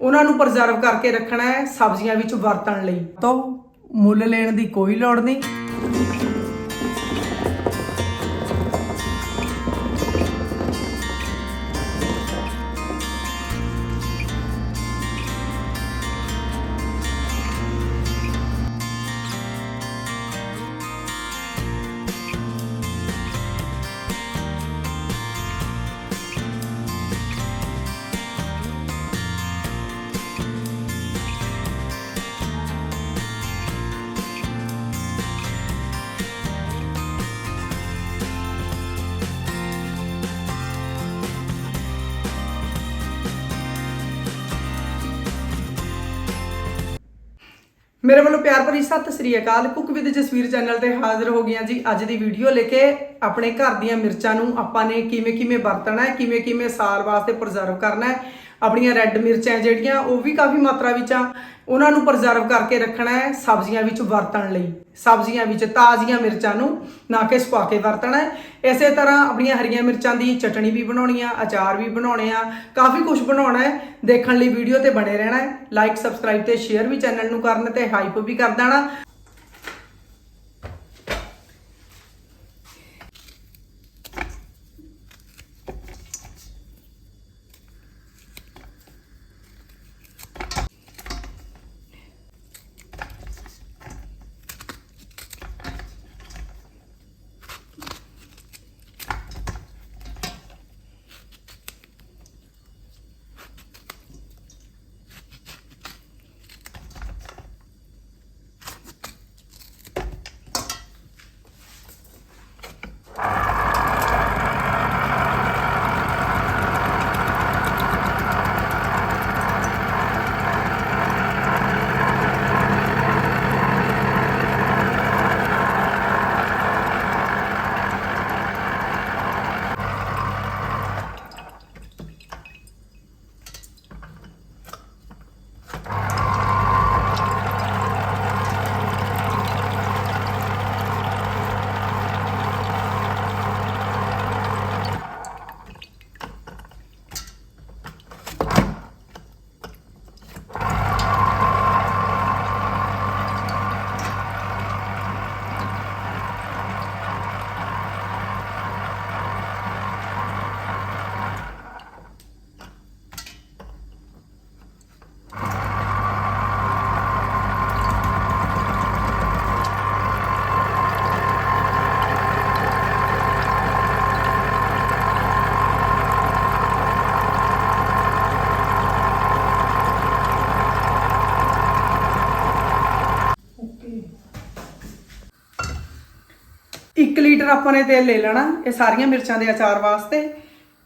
ਉਹਨਾਂ ਨੂੰ ਪ੍ਰਜਰਵ ਕਰਕੇ ਰੱਖਣਾ ਹੈ ਸਬਜ਼ੀਆਂ ਵਿੱਚ ਵਰਤਣ ਲਈ। ਤਾਂ ਮੁੱਲ ਲੈਣ ਦੀ ਕੋਈ ਲੋੜ ਨਹੀਂ। ਮੇਰੇ ਵੱਲੋਂ ਪਿਆਰ ਭਰੀ ਸਤਿ ਸ੍ਰੀ ਅਕਾਲ। ਕੁੱਕ ਵਿਦ ਜਸਵੀਰ ਚੈਨਲ ਤੇ ਹਾਜ਼ਰ ਹੋ ਗਈਆਂ ਜੀ ਅੱਜ ਦੀ ਵੀਡੀਓ ਲੈ ਕੇ ਆਪਣੇ ਘਰ ਦੀਆਂ ਮਿਰਚਾਂ ਨੂੰ ਆਪਾਂ ਨੇ ਕਿਵੇਂ ਕਿਵੇਂ ਵਰਤਣਾ ਹੈ ਕਿਵੇਂ ਕਿਵੇਂ ਸਾਲ ਵਾਸਤੇ ਪ੍ਰੀਜ਼ਰਵ ਕਰਨਾ ਹੈ ਆਪਣੀਆਂ ਰੈੱਡ ਮਿਰਚਾਂ ਜਿਹੜੀਆਂ, ਉਹ ਵੀ ਕਾਫੀ ਮਾਤਰਾ ਵਿੱਚ ਆ। ਉਹਨਾਂ ਨੂੰ ਪ੍ਰਜ਼ਰਵ ਕਰਕੇ ਰੱਖਣਾ ਹੈ ਸਬਜ਼ੀਆਂ ਵਿੱਚ ਵਰਤਣ ਲਈ। ਸਬਜ਼ੀਆਂ ਵਿੱਚ ਤਾਜ਼ੀਆਂ ਮਿਰਚਾਂ ਨੂੰ ਨਾ ਕਿ ਸੁਕਾ ਕੇ ਵਰਤਣਾ ਹੈ। ਇਸੇ ਤਰ੍ਹਾਂ ਆਪਣੀਆਂ ਹਰੀਆਂ ਮਿਰਚਾਂ ਦੀ ਚਟਣੀ ਵੀ ਬਣਾਉਣੀ ਆ, ਅਚਾਰ ਵੀ ਬਣਾਉਣੇ ਆ, ਕਾਫੀ ਕੁਝ ਬਣਾਉਣਾ ਹੈ। ਦੇਖਣ ਲਈ ਵੀਡੀਓ ਤੇ ਬਣੇ ਰਹਿਣਾ ਹੈ। ਲਾਈਕ ਸਬਸਕ੍ਰਾਈਬ ਤੇ ਸ਼ੇਅਰ ਵੀ ਚੈਨਲ ਨੂੰ ਕਰਨ ਤੇ ਹਾਈਪ ਵੀ ਕਰ ਦੇਣਾ। ਲੀਟਰ ਆਪਾਂ ਨੇ ਤੇਲ ਲੈ ਲੈਣਾ, ਇਹ ਸਾਰੀਆਂ ਮਿਰਚਾਂ ਦੇ ਅਚਾਰ ਵਾਸਤੇ।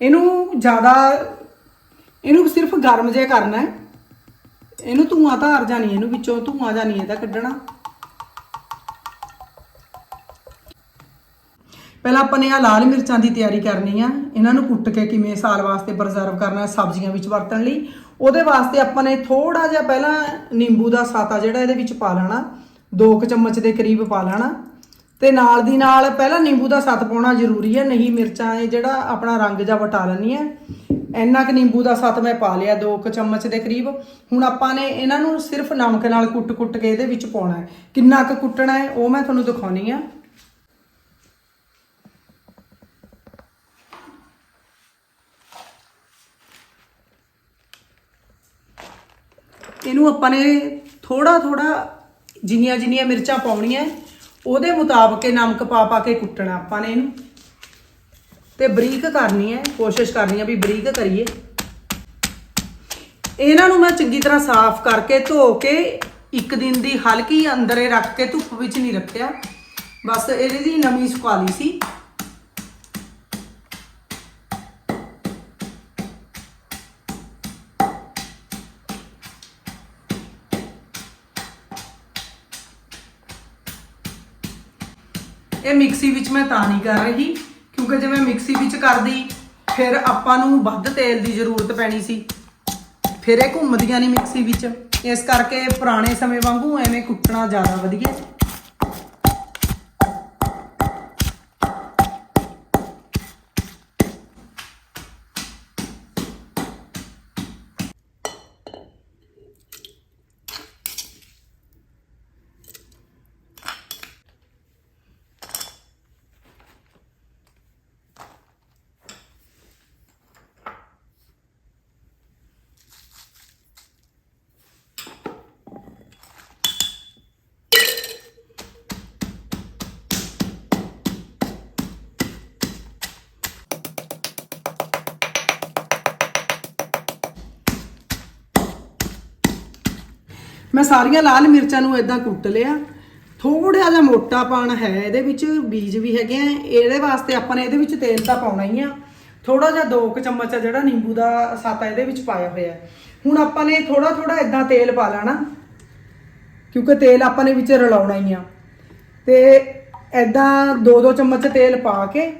ਇਹਨੂੰ ਜ਼ਿਆਦਾ, ਇਹਨੂੰ ਸਿਰਫ ਗਰਮ ਜਿਹਾ ਕਰਨਾ ਹੈ। ਇਹਨੂੰ ਧੂਆਂ ਧਾਰ ਜਾਣੀ ਇਹਨੂੰ ਵਿੱਚੋਂ ਧੂਆਂ ਜਾਣੀ ਇਹਦਾ ਕੱਢਣਾ। ਪਹਿਲਾਂ ਆਪਾਂ ਨੇ ਆ ਲਾਲ ਮਿਰਚਾਂ ਦੀ ਤਿਆਰੀ ਕਰਨੀ ਆ। ਇਹਨਾਂ ਨੂੰ ਕੁੱਟ ਕੇ ਕਿਵੇਂ ਸਾਲ ਵਾਸਤੇ ਪ੍ਰੀਜ਼ਰਵ ਕਰਨਾ, ਸਬਜ਼ੀਆਂ ਵਿੱਚ ਵਰਤਣ ਲਈ। ਉਹਦੇ ਵਾਸਤੇ ਆਪਾਂ ਨੇ ਥੋੜਾ ਜਿਹਾ ਪਹਿਲਾਂ ਨਿੰਬੂ ਦਾ ਸਾਤਾ ਜਿਹੜਾ ਇਹਦੇ ਵਿੱਚ ਪਾ ਲੈਣਾ। 2 ਚਮਚ ਦੇ ਕਰੀਬ ਪਾ ਲੈਣਾ। ਤੇ ਨਾਲ ਦੀ ਨਾਲ ਪਹਿਲਾਂ ਨਿੰਬੂ ਦਾ ਸੱਤ ਪਾਉਣਾ ਜ਼ਰੂਰੀ ਹੈ, ਨਹੀਂ ਮਿਰਚਾਂ ਇਹ ਜਿਹੜਾ ਆਪਣਾ ਰੰਗ ਜਾਂ ਵਟਾ ਲੈਣੀ ਹੈ। ਇੰਨਾ ਕੁ ਨਿੰਬੂ ਦਾ ਸੱਤ ਮੈਂ ਪਾ ਲਿਆ 2 ਚਮਚ ਦੇ ਕਰੀਬ। ਹੁਣ ਆਪਾਂ ਨੇ ਇਹਨਾਂ ਨੂੰ ਸਿਰਫ ਨਮਕ ਨਾਲ ਕੁੱਟ-ਕੁੱਟ ਕੇ ਇਹਦੇ ਵਿੱਚ ਪਾਉਣਾ ਹੈ। ਕਿੰਨਾ ਕੁ ਕੁੱਟਣਾ ਹੈ, ਉਹ ਮੈਂ ਤੁਹਾਨੂੰ ਦਿਖਾਉਣੀ ਆ। ਇਹਨੂੰ ਆਪਾਂ ਨੇ ਥੋੜਾ ਥੋੜਾ ਜਿੰਨੀਆਂ ਜਿੰਨੀਆਂ ਮਿਰਚਾਂ ਪਾਉਣੀਆਂ ਉਹਦੇ ਮੁਤਾਬਕ ਇਹ ਨਮਕ ਪਾ ਪਾ ਕੇ ਕੁੱਟਣਾ ਆਪਾਂ ਨੇ ਇਹਨੂੰ। ਤੇ ਬਰੀਕ ਕਰਨੀ ਹੈ, ਕੋਸ਼ਿਸ਼ ਕਰਨੀ ਹੈ ਵੀ ਬਰੀਕ ਕਰੀਏ। ਇਹਨਾਂ ਨੂੰ ਮੈਂ ਚੰਗੀ ਤਰ੍ਹਾਂ ਸਾਫ਼ ਕਰਕੇ ਧੋ ਕੇ ਇੱਕ ਦਿਨ ਦੀ ਹਲਕੀ ਅੰਦਰੇ ਰੱਖ ਕੇ ਧੁੱਪ ਵਿੱਚ ਨਹੀਂ ਰੱਖਿਆ। ਬਸ ਇਹਦੀ ਦੀ ਨਮੀ ਸੁਕਾ ਲਈ ਸੀ। ਇਹ ਮਿਕਸੀ ਵਿੱਚ ਮੈਂ ਤਾਂ ਨਹੀਂ ਕਰ ਰਹੀ, ਕਿਉਂਕਿ ਜੇ ਮੈਂ ਮਿਕਸੀ ਵਿੱਚ ਕਰਦੀ, ਫਿਰ ਆਪਾਂ ਨੂੰ ਵੱਧ ਤੇਲ ਦੀ ਜ਼ਰੂਰਤ ਪੈਣੀ ਸੀ। ਫਿਰ ਇਹ ਘੁੰਮਦੀਆਂ ਨਹੀਂ ਮਿਕਸੀ ਵਿੱਚ। ਇਸ ਕਰਕੇ ਪੁਰਾਣੇ ਸਮੇਂ ਵਾਂਗੂ ਐਵੇਂ ਕੁੱਟਣਾ ਜ਼ਿਆਦਾ ਵਧੀਆ। ਮੈਂ ਸਾਰੀਆਂ ਲਾਲ ਮਿਰਚਾਂ ਨੂੰ ਇਦਾਂ ਕੁੱਟ ਲਿਆ। ਥੋੜਾ ਜਿਹਾ ਮੋਟਾ ਪਾਣ ਹੈ, ਇਹਦੇ ਵਿੱਚ ਬੀਜ ਵੀ ਹੈਗੇ ਆ। ਇਹਦੇ ਵਾਸਤੇ ਆਪਾਂ ਨੇ ਇਹਦੇ ਵਿੱਚ ਤੇਲ ਤਾਂ ਪਾਉਣਾ ਹੀ ਆ। ਥੋੜਾ ਜਿਹਾ 2 ਚਮਚ ਆ ਜਿਹੜਾ ਨਿੰਬੂ ਦਾ ਸਾਤਾ ਇਹਦੇ ਵਿੱਚ ਪਾਇਆ ਹੋਇਆ। ਹੁਣ ਆਪਾਂ ਨੇ ਥੋੜਾ ਥੋੜਾ ਇਦਾਂ ਤੇਲ ਪਾ ਲੈਣਾ, ਕਿਉਂਕਿ ਤੇਲ ਆਪਾਂ ਨੇ ਵਿੱਚ ਰਲਾਉਣਾ ਹੀ ਆ। ਤੇ ਐਦਾਂ 2-2 ਚਮਚ ਤੇਲ ਪਾ ਕੇ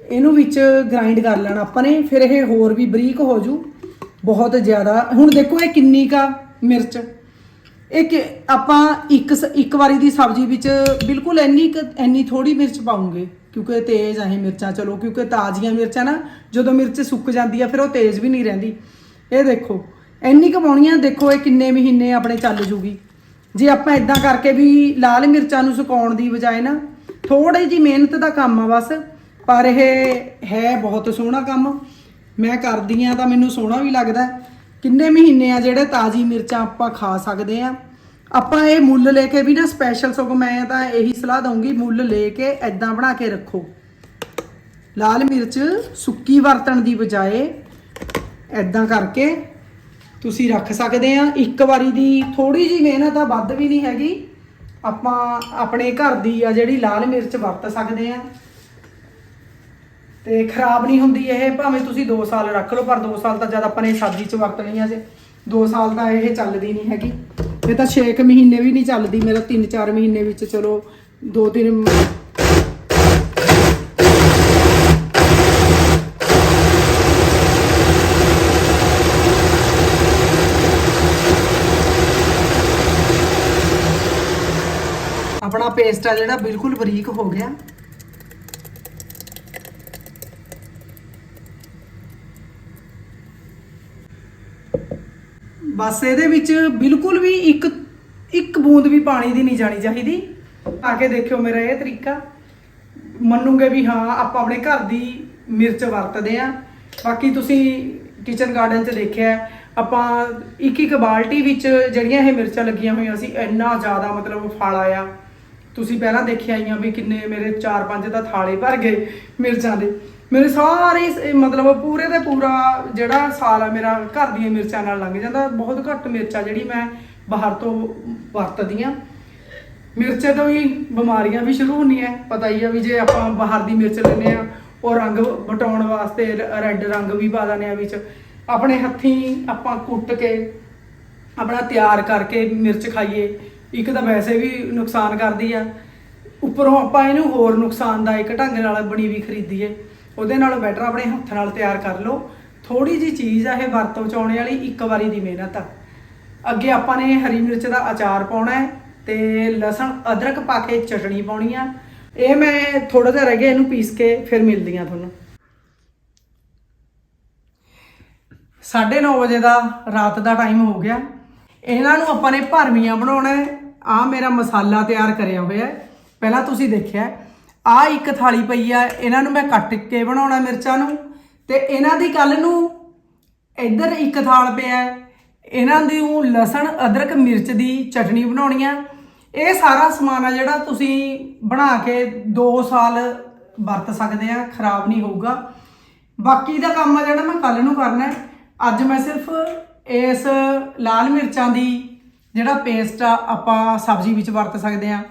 ਇਹਨੂੰ ਵਿੱਚ ਗ੍ਰਾਈਂਡ ਕਰ ਲੈਣਾ ਆਪਾਂ ਨੇ, ਫਿਰ ਇਹ ਹੋਰ ਵੀ ਬਰੀਕ ਹੋ ਜੂ। ਬਹੁਤ ਜ਼ਿਆਦਾ। ਹੁਣ ਦੇਖੋ ਇਹ ਕਿੰਨੀ ਕਾ ਮਿਰਚ। ਇਹ ਕਿ ਆਪਾਂ ਇੱਕ ਸ- ਇੱਕ ਵਾਰੀ ਦੀ ਸਬਜ਼ੀ ਵਿੱਚ ਬਿਲਕੁਲ ਇੰਨੀ ਕੁ, ਇੰਨੀ ਥੋੜੀ ਮਿਰਚ ਪਾਉਂਗੇ, ਕਿਉਂਕਿ ਤੇਜ਼ ਆ ਮਿਰਚਾਂ, ਚਲੋ ਕਿਉਂਕਿ ਤਾਜ਼ੀਆਂ ਮਿਰਚਾਂ ਨਾ, ਜਦੋਂ ਮਿਰਚ ਸੁੱਕ ਜਾਂਦੀ ਆ, ਫਿਰ ਉਹ ਤੇਜ਼ ਵੀ ਨਹੀਂ ਰਹਿੰਦੀ। ਇਹ ਦੇਖੋ, ਇੰਨੀ ਕੁ ਪਾਉਣੀ ਆ, ਦੇਖੋ ਇਹ ਕਿੰਨੇ ਮਹੀਨੇ ਆਪਣੇ ਚੱਲ ਜੂਗੀ। ਜੇ ਆਪਾਂ ਇਦਾਂ ਕਰਕੇ ਵੀ ਲਾਲ ਮਿਰਚਾਂ ਨੂੰ ਸੁਕਾਉਣ ਦੀ ਬਜਾਏ ਨਾ ਥੋੜੀ ਜੀ ਮਿਹਨਤ ਦਾ ਕੰਮ ਆ ਬਸ, ਪਰ ਇਹ ਹੈ ਬਹੁਤ ਸੋਹਣਾ ਕੰਮ। ਮੈਂ ਕਰਦੀ ਆ ਤਾਂ ਮੈਨੂੰ ਸੋਹਣਾ ਵੀ ਲੱਗਦਾ। ਹੈ। ਕਿੰਨੇ ਮਹੀਨੇ ਆ ਜਿਹੜੇ ਤਾਜ਼ੀ ਮਿਰਚਾਂ ਆਪਾਂ ਖਾ ਸਕਦੇ ਆ? ਆਪਾਂ ਇਹ ਮੁੱਲ ਲੈ ਕੇ ਵੀ ਨਾ ਸਪੈਸ਼ਲ ਸਗੋਂ ਮੈਂ ਤਾਂ ਇਹੀ ਸਲਾਹ ਦਊਂਗੀ, ਮੁੱਲ ਲੈ ਕੇ ਐਦਾਂ ਬਣਾ ਕੇ ਰੱਖੋ। ਲਾਲ ਮਿਰਚ ਸੁੱਕੀ ਵਰਤਣ ਦੀ ਬਜਾਏ ਐਦਾਂ ਕਰਕੇ ਤੁਸੀਂ ਰੱਖ ਸਕਦੇ ਆ। ਇੱਕ ਵਾਰੀ ਦੀ ਥੋੜੀ ਜੀ ਮਿਹਨਤ ਆ, ਵੱਧ ਵੀ ਨਹੀਂ ਹੈਗੀ। ਆਪਾਂ ਆਪਣੇ ਘਰ ਦੀ ਆ ਜਿਹੜੀ ਲਾਲ ਮਿਰਚ ਵਰਤ ਸਕਦੇ ਆ। ਤੇ ਖਰਾਬ ਨਹੀਂ ਹੁੰਦੀ ਇਹ, ਭਾਵੇਂ ਤੁਸੀਂ 2 ਸਾਲ ਰੱਖ ਲਓ, ਪਰ 2 ਸਾਲ ਤਾਂ ਜਦ ਆਪਾਂ ਨੇ ਸਬਜ਼ੀ 'ਚ ਨਹੀਂ ਆ ਜੇ 2 ਸਾਲ ਤਾਂ ਇਹ ਚੱਲਦੀ ਨਹੀਂ ਹੈਗੀ। ਇਹ ਤਾਂ 6 ਮਹੀਨੇ ਵੀ ਨਹੀਂ ਚੱਲਦੀ, ਮੇਰਾ 3-4 ਮਹੀਨੇ ਵਿੱਚ ਚਲੋ 2-3 ਆਪਣਾ ਪੇਸਟ ਆ ਜਿਹੜਾ ਬਿਲਕੁਲ ਬਰੀਕ ਹੋ ਗਿਆ। ਬਸ ਇਹਦੇ ਵਿੱਚ ਬਿਲਕੁਲ ਵੀ ਇੱਕ ਇੱਕ ਬੂੰਦ ਵੀ ਪਾਣੀ ਦੀ ਨਹੀਂ ਜਾਣੀ ਚਾਹੀਦੀ। ਆ ਕੇ ਦੇਖਿਓ ਮੇਰਾ ਇਹ ਤਰੀਕਾ। ਮੰਨੂਗੇ ਵੀ ਹਾਂ, ਆਪਾਂ ਆਪਣੇ ਘਰ ਦੀ ਮਿਰਚ ਵਰਤਦੇ ਆ ਬਾਕੀ ਤੁਸੀਂ ਕਿਚਨ ਗਾਰਡਨ 'ਚ ਦੇਖਿਆ ਆਪਾਂ ਇੱਕ ਇੱਕ ਬਾਲਟੀ ਵਿੱਚ ਜਿਹੜੀਆਂ ਇਹ ਮਿਰਚਾਂ ਲੱਗੀਆਂ ਹੋਈਆਂ ਸੀ, ਇੰਨਾ ਜ਼ਿਆਦਾ ਮਤਲਬ ਫਲ ਆਇਆ। ਤੁਸੀਂ ਪਹਿਲਾਂ ਦੇਖਿਆ ਹੀ ਆ ਵੀ ਕਿੰਨੇ ਮੇਰੇ 4-5 ਦਾ ਥਾਲੇ ਭਰ ਗਏ ਮਿਰਚਾਂ ਦੇ। ਮੇਰੇ ਸਾਰੇ ਸ- ਮਤਲਬ ਪੂਰੇ ਦਾ ਪੂਰਾ ਜਿਹੜਾ ਸਾਲ ਆ ਮੇਰਾ ਘਰ ਦੀਆਂ ਮਿਰਚਾਂ ਨਾਲ ਲੰਘ ਜਾਂਦਾ। ਬਹੁਤ ਘੱਟ ਮਿਰਚਾਂ ਜਿਹੜੀ ਮੈਂ ਬਾਹਰ ਤੋਂ ਵਰਤਦੀ ਆ। ਮਿਰਚਾਂ ਤੋਂ ਹੀ ਬਿਮਾਰੀਆਂ ਵੀ ਸ਼ੁਰੂ ਹੁੰਦੀਆਂ। ਪਤਾ ਹੀ ਆ ਵੀ ਜੇ ਆਪਾਂ ਬਾਹਰ ਦੀ ਮਿਰਚ ਲੈਨੇ ਆ, ਉਹ ਰੰਗ ਵਟਾਉਣ ਵਾਸਤੇ ਰ, ਰੈੱਡ ਰੰਗ ਵੀ ਪਾ ਦਿੰਦੇ ਆ ਵਿੱਚ। ਆਪਣੇ ਹੱਥੀਂ ਆਪਾਂ ਕੁੱਟ ਕੇ, ਆਪਣਾ ਤਿਆਰ ਕਰਕੇ ਮਿਰਚ ਖਾਈਏ, ਇੱਕ ਤਾਂ ਵੈਸੇ ਵੀ ਨੁਕਸਾਨ ਕਰਦੀ ਆ। ਉੱਪਰੋਂ ਆਪਾਂ ਇਹਨੂੰ ਹੋਰ ਨੁਕਸਾਨਦਾਇਕ ਢੰਗ ਨਾਲ ਬਣੀ ਵੀ ਖਰੀਦੀਏ। ਉਹਦੇ ਨਾਲੋਂ ਬੈਟਰ ਆਪਣੇ ਹੱਥ ਨਾਲ ਤਿਆਰ ਕਰ ਲਓ। ਥੋੜੀ ਜੀ ਚੀਜ਼ ਆ ਇਹ ਵਰਤੋਂ ਚ ਆਉਣੇ ਵਾਲੀ, ਇੱਕ ਵਾਰੀ ਦੀ ਮਿਹਨਤ ਆ। ਅੱਗੇ ਆਪਾਂ ਨੇ ਹਰੀ ਮਿਰਚ ਦਾ ਅਚਾਰ ਪਾਉਣਾ ਹੈ ਤੇ ਲਸਣ, ਅਦਰਕ ਪਾ ਕੇ ਚਟਣੀ ਪਾਉਣੀ ਆ। ਇਹ ਮੈਂ ਥੋੜਾ ਜਿਹਾ ਰਹਿ ਗਿਆ, ਇਹਨੂੰ ਪੀਸ ਕੇ ਫਿਰ ਮਿਲਦੀ ਆ ਤੁਹਾਨੂੰ। 9:30 ਵਜੇ ਦਾ ਰਾਤ ਦਾ ਟਾਈਮ ਹੋ ਗਿਆ। ਇਹਨਾਂ ਨੂੰ ਆਪਾਂ ਨੇ ਭਰਮੀਆਂ ਬਣਾਉਣਾ ਹੈ। ਆ ਮੇਰਾ ਮਸਾਲਾ ਤਿਆਰ ਕਰਿਆ ਹੋਇਆ ਪਹਿਲਾਂ ਤੁਸੀਂ ਦੇਖਿਆ ਆ ਇੱਕ ਥਾਲੀ ਪਈ ਆ, ਇਹਨਾਂ ਨੂੰ ਮੈਂ ਕੱਟ ਕੇ ਬਣਾਉਣਾ ਮਿਰਚਾਂ ਨੂੰ। ਤੇ ਇਹਨਾਂ ਦੀ ਕੱਲ ਨੂੰ ਇੱਧਰ ਇੱਕ ਥਾਲ ਪਿਆ, ਇਹਨਾਂ ਦੀ ਉਹ ਲਸਣ, ਅਦਰਕ, ਮਿਰਚ ਦੀ ਚਟਣੀ ਬਣਾਉਣੀ ਆ। ਇਹ ਸਾਰਾ ਸਮਾਨ ਆ ਜਿਹੜਾ ਤੁਸੀਂ ਬਣਾ ਕੇ 2 ਸਾਲ ਵਰਤ ਸਕਦੇ ਆ, ਖਰਾਬ ਨਹੀਂ ਹੋਊਗਾ। ਬਾਕੀ ਦਾ ਕੰਮ ਆ ਜਿਹੜਾ ਮੈਂ ਕੱਲ ਨੂੰ ਕਰਨਾ ਅੱਜ ਮੈਂ ਸਿਰਫ ਇਸ ਲਾਲ ਮਿਰਚਾਂ ਦੀ ਜਿਹੜਾ ਪੇਸਟ ਆ, ਆਪਾਂ ਸਬਜ਼ੀ ਵਿੱਚ ਵਰਤ ਸਕਦੇ ਆ।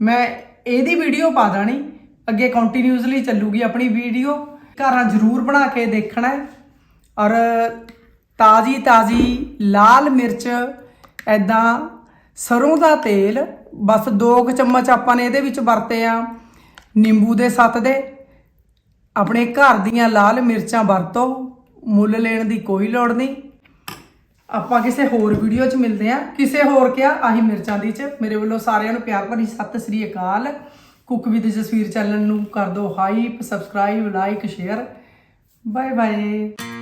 ਮੈਂ ਇਹਦੀ ਵੀਡੀਓ ਪਾ ਦਾਣੀ। ਅੱਗੇ ਕੰਟੀਨਿਊਸਲੀ ਚੱਲੂਗੀ ਆਪਣੀ ਵੀਡੀਓ ਘਰਾਂ ਜ਼ਰੂਰ ਬਣਾ ਕੇ ਦੇਖਣਾ ਹੈ। ਔਰ ਤਾਜੀ ਤਾਜੀ ਲਾਲ ਮਿਰਚ ਐਦਾਂ ਸਰੋਂ ਦਾ ਤੇਲ, ਬਸ 2 ਚਮਚ ਆਪਾਂ ਨੇ ਇਹਦੇ ਵਿੱਚ ਵਰਤੇ ਆ ਨਿੰਬੂ ਦੇ ਸੱਤ ਦੇ। ਆਪਣੇ ਘਰ ਦੀਆਂ ਲਾਲ ਮਿਰਚਾਂ ਵਰਤੋ, ਮੁੱਲ ਲੈਣ ਦੀ ਕੋਈ ਲੋੜ ਨਹੀਂ। ਆਪਾਂ ਕਿਸੇ ਹੋਰ ਵੀਡੀਓ 'ਚ ਮਿਲਦੇ ਆ ਕਿਸੇ ਹੋਰ ਕਿਆ ਆਹੀ ਮਿਰਚਾਂ ਦੀ 'ਚ। ਮੇਰੇ ਵੱਲੋਂ ਸਾਰਿਆਂ ਨੂੰ ਪਿਆਰ ਭਰੀ ਸਤਿ ਸ੍ਰੀ ਅਕਾਲ। ਕੁੱਕ ਵਿਦ ਜਸਵੀਰ ਚੈਨਲ ਨੂੰ ਕਰ ਦਿਓ hype subscribe like share bye bye